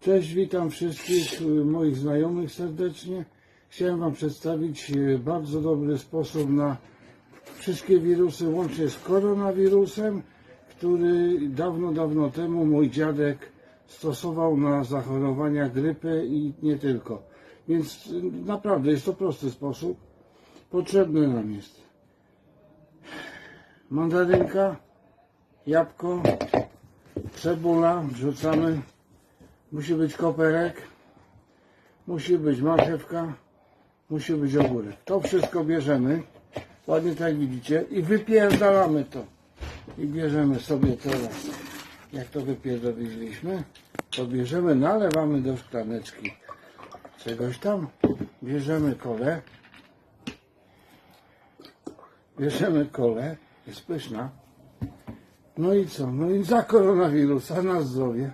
Cześć, witam wszystkich y, moich znajomych serdecznie. Chciałem Wam przedstawić y, bardzo dobry sposób na wszystkie wirusy, łącznie z koronawirusem, który dawno, dawno temu mój dziadek stosował na zachorowania grypy i nie tylko. Więc y, naprawdę jest to prosty sposób. Potrzebny nam jest mandarynka, jabłko, cebula, wrzucamy Musi być koperek, musi być marchewka, musi być ogórek. To wszystko bierzemy, ładnie tak widzicie, i wypierdalamy to. I bierzemy sobie teraz, jak to wypierdoliliśmy, to bierzemy, nalewamy do szklaneczki czegoś tam, bierzemy kolę, bierzemy kolę, jest pyszna. No i co? No i za koronawirusa na zdrowie.